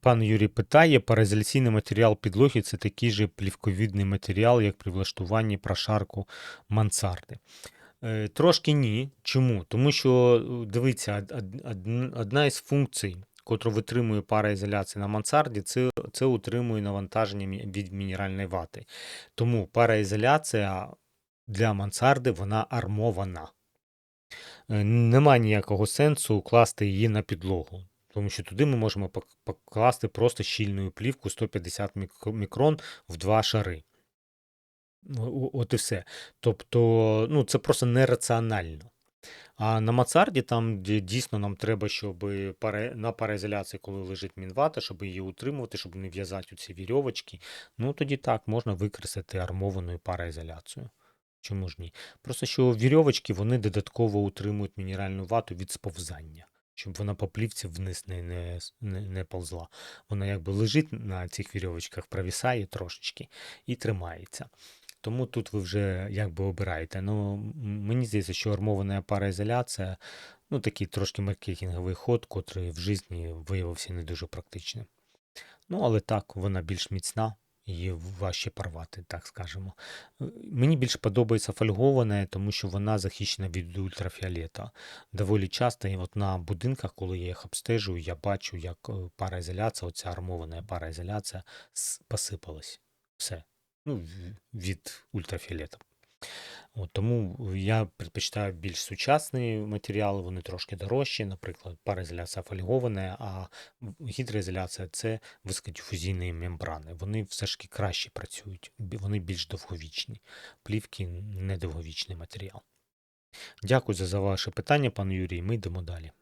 Пан Юрій питає, параізоляційний матеріал підлоги це такий же плівковідний матеріал, як при влаштуванні прошарку мансарди. Е, Трошки ні. Чому? Тому що, е, дивіться, од- од- од- одна із функцій, котру витримує параізоляція на мансарді, це, це утримує навантаження від мінеральної вати. Тому параізоляція для мансарди вона армована. Е, Нема ніякого сенсу класти її на підлогу. Тому що туди ми можемо покласти просто щільну плівку 150 мікрон в два шари. От і все. Тобто, ну, це просто нераціонально. А на мансарді, там дійсно нам треба, щоб паре, на параізоляції, коли лежить мінвата, щоб її утримувати, щоб не в'язати ці вірьовочки, ну тоді так, можна використати армованою параізоляцію. Чому ж ні? Просто що вірьовочки вони додатково утримують мінеральну вату від сповзання, щоб вона по плівці вниз не, не, не, не ползла. Вона якби лежить на цих вірьовочках, провісає трошечки і тримається. Тому тут ви вже якби обираєте. Ну, мені здається, що армована параізоляція ну, такий трошки маркетинговий ход, котрий в житті виявився не дуже практичним. Ну, але так, вона більш міцна, її важче порвати, так скажемо. Е, Мені більш подобається фольгована, тому що вона захищена від ультрафіолета. Доволі часто, і от на будинках, коли я їх обстежую, я бачу, як е, параізоляція, оця армована параізоляція посипалась. Все. Ну, від ультрафіолета. От, тому я предпочитаю більш сучасні матеріали, вони трошки дорожчі, наприклад, параізоляція фольгована, а гідроізоляція це високодифузійні мембрани. Вони все ж таки краще працюють, вони більш довговічні. Плівки недовговічний матеріал. Дякую за, ваше питання, пане Юрій. Ми йдемо далі.